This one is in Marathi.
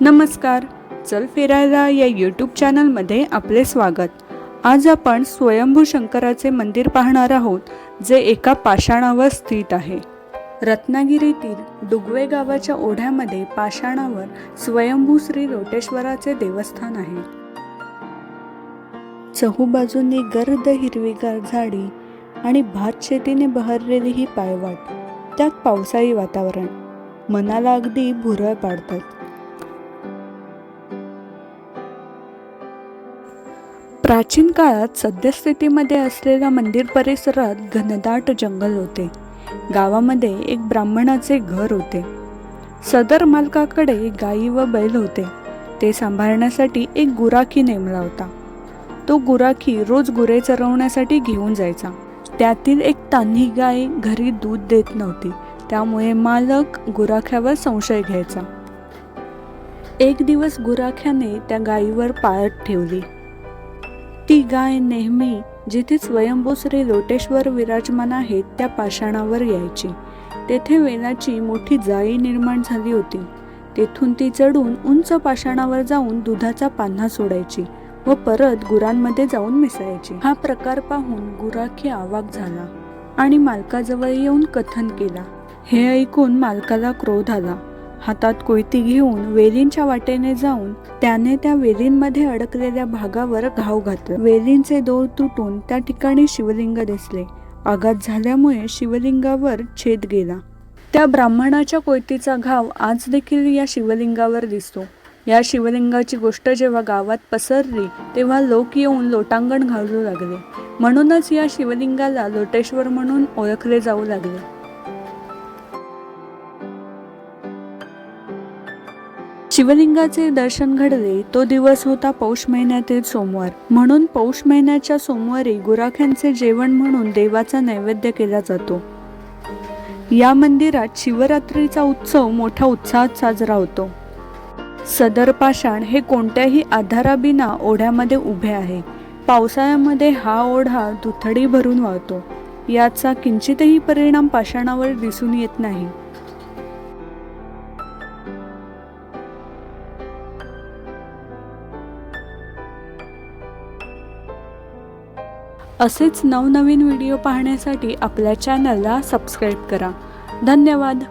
नमस्कार. चल फिरायला या यूट्यूब चॅनलमध्ये आपले स्वागत. आज आपण स्वयंभू शंकराचे मंदिर पाहणार आहोत जे एका पाषाणावर स्थित आहे. रत्नागिरीतील डुगवे गावाच्या ओढ्यामध्ये पाषाणावर स्वयंभू श्री लोटेश्वराचे देवस्थान आहे. चहूबाजूंनी गर्द हिरवीगार झाडी आणि भात शेतीने बहरलेली ही पायवाट त्यात पावसाळी वातावरण. मनाला अगदी भुरळ पाडतात. प्राचीन काळात सद्यस्थितीमध्ये असलेल्या मंदिर परिसरात घनदाट जंगल होते. गावामध्ये एक ब्राह्मणाचे घर होते. सदर मालकाकडे गायी व बैल होते. ते सांभाळण्यासाठी एक गुराखी नेमला होता. तो गुराखी रोज गुरे चरवण्यासाठी घेऊन जायचा. त्यातील एक तान्ही गाय घरी दूध देत नव्हती. त्यामुळे मालक गुराख्यावर संशय घ्यायचा. एक दिवस गुराख्याने त्या गायीवर पाळत ठेवली. ती गाय नेहमी जिथे स्वयंभू श्री लोटेश्वर विराजमान आहेत त्या पाषाणावर यायची. तेथे वेलाची मोठी जाळी निर्माण झाली होती. तेथून ती चढून उंच पाषाणावर जाऊन दुधाचा पान्हा सोडायची व परत गुरांमध्ये जाऊन मिसळायची. हा प्रकार पाहून गुराखी आवाक झाला आणि मालकाजवळ येऊन कथन केला. हे ऐकून मालकाला क्रोध आला. हातात कोयती घेऊन वेलींच्या वाटेने जाऊन त्याने त्या वेलींमध्ये अडकलेल्या भागावर घाव घातला. वेलींचे दोर तुटून त्या ठिकाणी शिवलिंग दिसले. आघात झाल्यामुळे शिवलिंगावर छेद गेला. त्या ब्राह्मणाच्या कोयतीचा घाव आज देखील या शिवलिंगावर दिसतो. या शिवलिंगाची गोष्ट जेव्हा गावात पसरली तेव्हा लोक येऊन लोटांगण घालू लागले. म्हणूनच या शिवलिंगाला लोटेश्वर म्हणून ओळखले जाऊ लागले. शिवलिंगाचे दर्शन घडले तो दिवस होता पौष महिन्यातील सोमवार. म्हणून पौष महिन्याच्या सोमवारी गुराख्यांचे जेवण म्हणून देवाचा नैवेद्य केला जातो. या मंदिरात शिवरात्रीचा उत्सव मोठ्या उत्साहात साजरा होतो. सदर पाषाण हे कोणत्याही आधाराबिना ओढ्यामध्ये उभे आहे. पावसाळ्यामध्ये हा ओढा दुथडी भरून वाहतो. याचा किंचितही परिणाम पाषाणावर दिसून येत नाही. असेच नवनवीन व्हिडिओ पाहण्यासाठी आपल्या चॅनलला सबस्क्राईब करा. धन्यवाद.